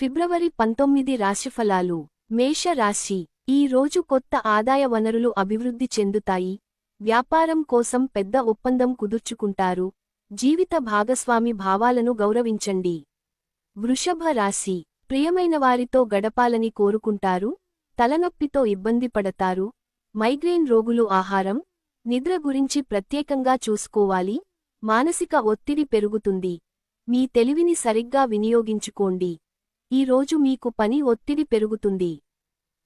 ఫిబ్రవరి పంతొమ్మిది రాశిఫలాలు. మేష రాశి. ఈ రోజు కొత్త ఆదాయ వనరులు అభివృద్ధి చెందుతాయి. వ్యాపారం కోసం పెద్ద ఒప్పందం కుదుర్చుకుంటారు. జీవిత భాగస్వామి భావాలను గౌరవించండి. వృషభ రాశి. ప్రియమైన వారితో గడపాలని కోరుకుంటారు. తలనొప్పితో ఇబ్బంది పడతారు. మైగ్రేన్ రోగులు ఆహారం. నిద్ర గురించి ప్రత్యేకంగా చూసుకోవాలి. మానసిక ఒత్తిడి పెరుగుతుంది. మీ తెలివిని సరిగ్గా వినియోగించుకోండి. ఈ రోజు మీకు పని ఒత్తిడి పెరుగుతుంది.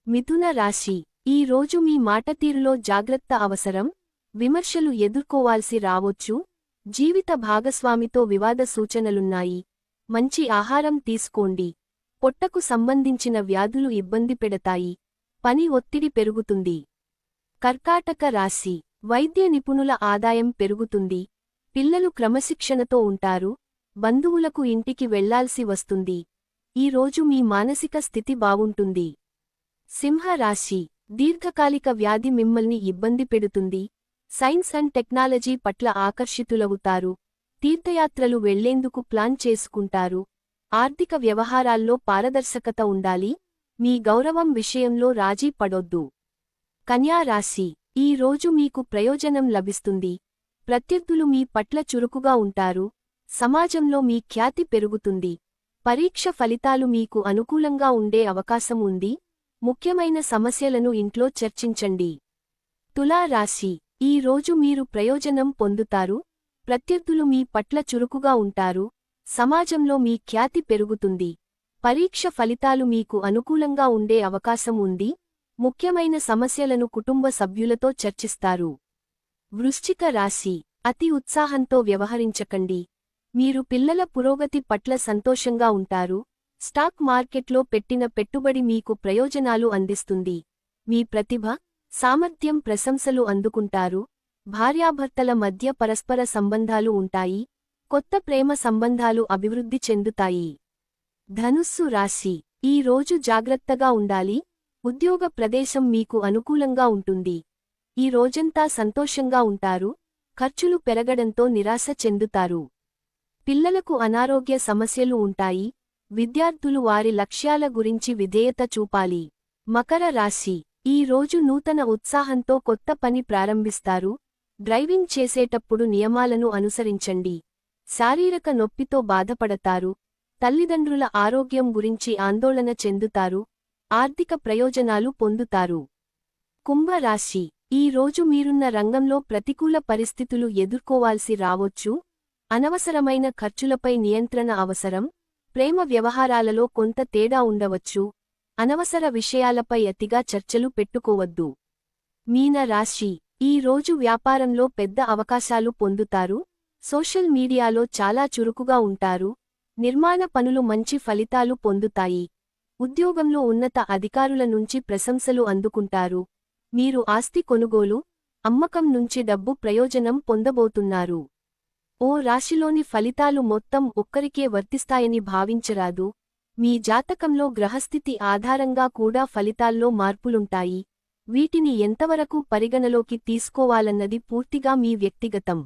మిథున రాశి. ఈ రోజు మీ మాటతీరులో జాగ్రత్త అవసరం. విమర్శలు ఎదుర్కోవాల్సి రావొచ్చు. జీవిత భాగస్వామితో వివాద సూచనలున్నాయి. మంచి ఆహారం తీసుకోండి. పొట్టకు సంబంధించిన వ్యాధులు ఇబ్బంది పెడతాయి. పని ఒత్తిడి పెరుగుతుంది. కర్కాటక రాశి. వైద్య నిపుణుల ఆదాయం పెరుగుతుంది. పిల్లలు క్రమశిక్షణతో ఉంటారు. బంధువులకు ఇంటికి వెళ్ళాల్సి వస్తుంది. ఈరోజు మీ మానసిక స్థితి బావుంటుంది సింహ రాశి దీర్ఘకాలిక వ్యాధి మిమ్మల్ని ఇబ్బంది పెడుతుంది. సైన్స్ అండ్ టెక్నాలజీ పట్ల ఆకర్షితులవుతారు. తీర్థయాత్రలు వెళ్ళేందుకు ప్లాన్ చేసుకుంటారు. ఆర్థిక వ్యవహారాల్లో పారదర్శకత ఉండాలి. మీ గౌరవం విషయంలో రాజీ పడొద్దు. కన్యా రాశి ఈ రోజు మీకు ప్రయోజనం లభిస్తుంది. ప్రత్యర్థులు మీ పట్ల చురుకుగా ఉంటారు. సమాజంలో మీ ఖ్యాతి పెరుగుతుంది. పరీక్ష ఫలితాలు మీకు అనుకూలంగా ఉండే అవకాశం ఉంది. ముఖ్యమైన సమస్యలను ఇంట్లో చర్చించండి. తులా రాశి. ఈ రోజు మీరు ప్రయోజనం పొందుతారు. ప్రత్యర్థులు మీ పట్ల చురుకుగా ఉంటారు. సమాజంలో మీ ఖ్యాతి పెరుగుతుంది. పరీక్ష ఫలితాలు మీకు అనుకూలంగా ఉండే అవకాశం ఉంది. ముఖ్యమైన సమస్యలను కుటుంబ సభ్యులతో చర్చిస్తారు. వృశ్చిక రాశి. అతి ఉత్సాహంతో వ్యవహరించకండి. మీరు పిల్లల పురోగతి పట్ల సంతోషంగా ఉంటారు. స్టాక్ మార్కెట్లో పెట్టిన పెట్టుబడి మీకు ప్రయోజనాలు అందిస్తుంది. మీ ప్రతిభ సామర్థ్యం ప్రశంసలు అందుకుంటారు. భార్యాభర్తల మధ్య పరస్పర సంబంధాలు ఉంటాయి. కొత్త ప్రేమ సంబంధాలు అభివృద్ధి చెందుతాయి. ధనుస్సు రాశి. ఈ రోజు జాగ్రత్తగా ఉండాలి. ఉద్యోగ ప్రదేశం మీకు అనుకూలంగా ఉంటుంది. ఈ రోజంతా సంతోషంగా ఉంటారు. ఖర్చులు పెరగడంతో నిరాశ చెందుతారు. పిల్లలకు అనారోగ్య సమస్యలు ఉంటాయి విద్యార్థులు వారి లక్ష్యాల గురించి విధేయత చూపాలి. మకర రాశి. ఈ రోజు నూతన ఉత్సాహంతో కొత్త పని ప్రారంభిస్తారు. డ్రైవింగ్ చేసేటప్పుడు నియమాలను అనుసరించండి. శారీరక నొప్పితో బాధపడతారు. తల్లిదండ్రుల ఆరోగ్యం గురించి ఆందోళన చెందుతారు. ఆర్థిక ప్రయోజనాలు పొందుతారు. కుంభరాశి. ఈ రోజు మీరున్న రంగంలో ప్రతికూల పరిస్థితులు ఎదుర్కోవాల్సి రావొచ్చు. అనవసరమైన ఖర్చులపై నియంత్రణ అవసరం ప్రేమ వ్యవహారాలలో కొంత తేడా ఉండవచ్చు అనవసర విషయాలపై అతిగా చర్చలు పెట్టుకోవద్దు. మీన రాశి ఈ రోజు వ్యాపారంలో పెద్ద అవకాశాలు పొందుతారు సోషల్ మీడియాలో చాలా చురుకుగా ఉంటారు నిర్మాణ పనులు మంచి ఫలితాలు పొందుతాయి ఉద్యోగంలో ఉన్నత అధికారుల నుంచి ప్రశంసలు అందుకుంటారు మీరు ఆస్తి కొనుగోలు అమ్మకం నుంచి డబ్బు ప్రయోజనం పొందబోతున్నారు. ఓ రాశిలోని ఫలితాలు మొత్తం ఒక్కరికే వర్తిస్తాయని భావించరాదు. మీ జాతకంలో గ్రహస్థితి ఆధారంగా కూడా ఫలితాల్లో మార్పులుంటాయి. వీటిని ఎంతవరకు పరిగణలోకి తీసుకోవాలన్నది పూర్తిగా మీ వ్యక్తిగతం.